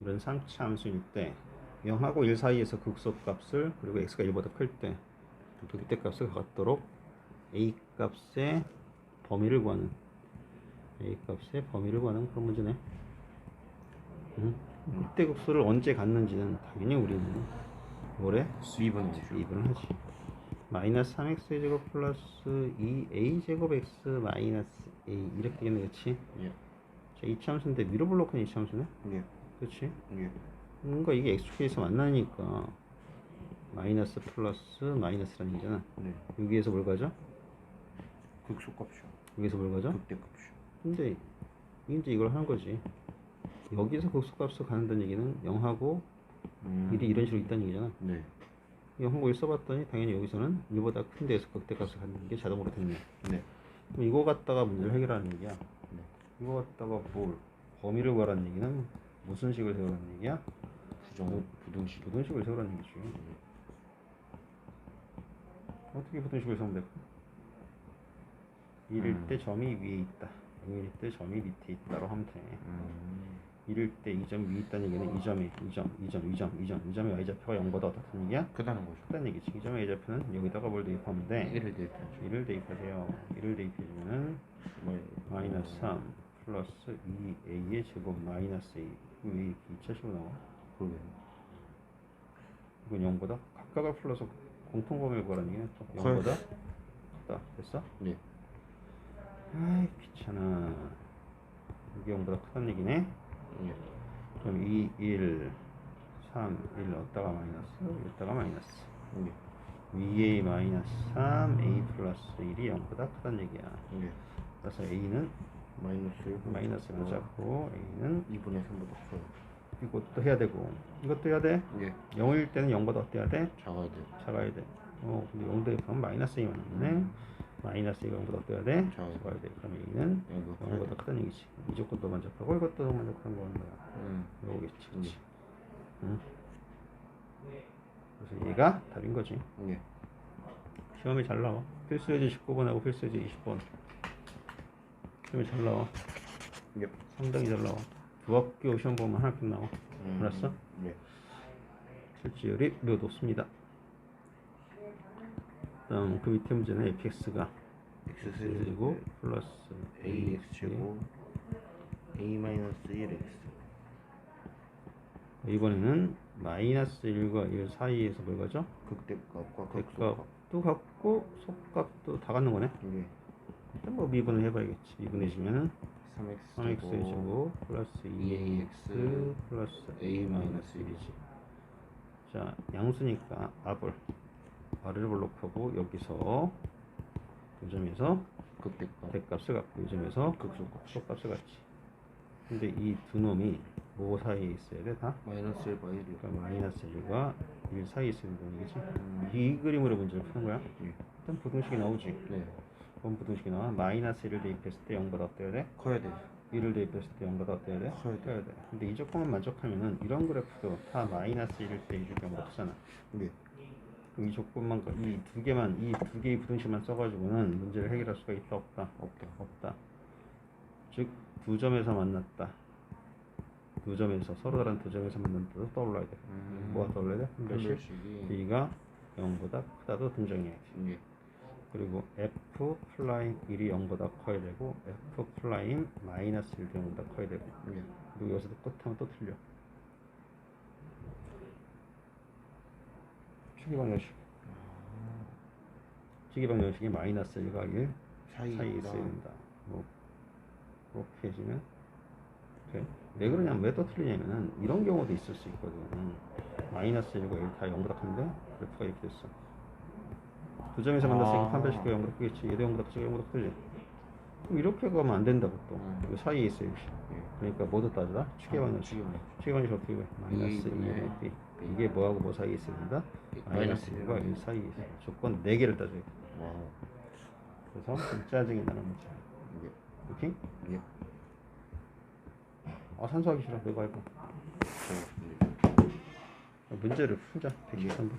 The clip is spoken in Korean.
이런 3차 함수일 때 0하고 1 사이에서 극소값을 그리고 x가 1보다 클때 극대 값을 갖도록 a 값의 범위를 구하는 a 값의 범위를 구하는 그런 문제네. 응? 극대 극소를 언제 갖는지는 당연히 우리는 뭐래? 되죠. 2분을 하지. 마이너스 3x 제곱 플러스 2a 제곱 x 마이너스 a 이렇게 되겠네, 그렇지? 예. 자, 이차함수인데 밀어블록한 이차함수네, 예. 그렇지? 예. 뭔가 이게 x축에서 만나니까 마이너스 플러스 마이너스라는 얘기잖아. 네. 여기에서 뭘 가져? 극소값이요. 여기서 뭘 가져? 극대값이요. 근데 이제 이걸 하는 거지. 여기서 극소값을 가는다는 얘기는 0하고 음. 1이 이런 식으로 있다는 얘기잖아. 네. 0하고 1 써봤더니 당연히 여기서는 1보다 큰 데에서 극대값을 갖는 게 자동으로 됐네. 네. 그럼 이거 갖다가 문제를 해결하는 얘기야. 네. 이거 갖다가 뭘 범위를 구하라는 얘기는 무슨 식을 세우라는 얘기야? 부정 부등식. 부등식을 세우라는 얘기지. 어떻게 부등식을 세우면 될까? 1일 음. 때 점이 위에 있다. 0일 때 점이 밑에 있다로 하면 돼. 음. 1일 때이점 위에 있다는 얘기는 이 점에 2점, 2점, 2점, 2점, 2점의 y좌표가 0보다 어떻다는 얘기야? 크다는 거죠. 크다는 얘기지. 이 점의 y좌표는 여기다가 뭘 대입하면 돼? 1을 대입하죠. 1을 대입하세요. 1을 대입해주면은 뭐 마이너스 3 플러스 2a의 제곱 마이너스 a 왜 이렇게 2차식으로 나와? 그러겠네. 이건 0보다 각각을 풀러서 공통범위를 구하라는 얘기는 또 헐. 0보다 크다 됐어? 네. 아이 귀찮아 이게 0보다 크다는 얘기네 예. 그럼 2, 1, 3, 1 넣었다가 마이너스 여기다가 마이너스 예. 위에 마이너스 3 a 플러스 1이 0보다 크다는 얘기야 예. 그래서 a는 마이너스 1. 마이너스를 잡고 a는 2분의 3보다 커요. 이것도 해야 되고 이것도 해야 돼 예. 0일 때는 0보다 어때야 돼? 작아야 돼요. 작아야 돼. 어, 근데 0 대입하면 마이너스 2만 있네. 마이너스 2가 0보다 어때야 돼? 작아야 돼. 작아야 돼. 그럼 A는 이거 0보다 크다는 얘기지. 이 조건도 만족하고 이것도 만족하는 거는 거야. 음. 요거겠지. 그치? 응? 그래서 얘가 답인 거지. 예. 시험에 잘 나와. 필수예제 19번하고 필수예제 20번. 시험에 잘 나와. 예. 상당히 잘 나와. 두 학교 시험 보면 하나씩 나와. 음. 알았어? 예. 실지율이 매우 높습니다. 다음 그 밑에 문제는 fx가 x 제곱 플러스 ax 제곱 a 마이너스 1x. 이번에는 마이너스 1과 1 사이에서 뭘 가죠? 극대값과 극소값. 대값도 갖고 속값도 다 갖는 거네. 예. 뭐 미분을 해봐야겠지. 미분해주면은 3x 3x 제곱 플러스 2ax 플러스 a 마이너스 1이지. 자 양수니까 압을 아래를 볼록하고 여기서 이 점에서 극대값. 대값을 갖고 이 점에서 극소값. 속값을 갖지. 근데 이 두 놈이 뭐 사이에 있어야 돼? 다? 마이너스 1바 1이요. 그러니까 마이너스 1과 1 사이에 있어야 된다는 얘기지. 음. 이 그림으로 문제를 푸는 거야. 예. 일단 부등식이 나오지. 네. 뭔 부등식이 나와? 마이너스 1을 대입했을 때 0보다 어때야 돼? 커야 돼요. 1을 대입했을 때 0보다 어때야 돼? 커야 돼. 커야 돼. 근데 이 조건만 만족하면은 이런 그래프도 다 마이너스 1일 때이 조건보다 크잖아. 네. 그럼 이 조건만, 이 두 개만, 이 두 개의 부등식만 써가지고는 문제를 해결할 수가 있다, 없다? 없다. 없다. 즉, 두 점에서 만났다. 두 점에서, 서로 다른 두 점에서 만났다도 떠올라야 돼. 음. 뭐가 떠올라야 돼? 한별식. b가 0보다 크다도 등장해야지. 예. 그리고 f 플라임 1이 0보다 커야 되고 f 플라임 마이너스 1도 0보다 커야 되고. 예. 그리고 여기서도 끝하면 또 틀려. 추기방정식. 추기방정식이 마이너스 1과 1 사이 사이에 있어야 된다. 뭐 그렇게 해주면 돼. 왜 그러냐면 왜 또 틀리냐면은 이런 경우도 있을 수 있거든. 마이너스 1과 1 다 0보다 큰데 그래프가 이렇게 됐어 두 점에서 만났으니까 아. 판별식도 0보다 크겠지 얘도 0보다 크지 0보다 크지 그럼 이렇게 가면 안 된다고 또 음. 이 사이에 있어요. 예. 그러니까 모두 따져라 추계방정식 추계방정식. 추계방정식 어떻게 돼? 마이너스 2분의 2분의 B 이게 뭐하고 뭐 사이에 된다? 마이너스 마이너스 1과 1과 1 사이에 있어 조건 4개를 따져야 돼 와우. 그래서 좀 짜증이 나는 문제 예. 오케이? 예. 아 산수하기 싫어 내가 저, 네. 문제를 풀자 113번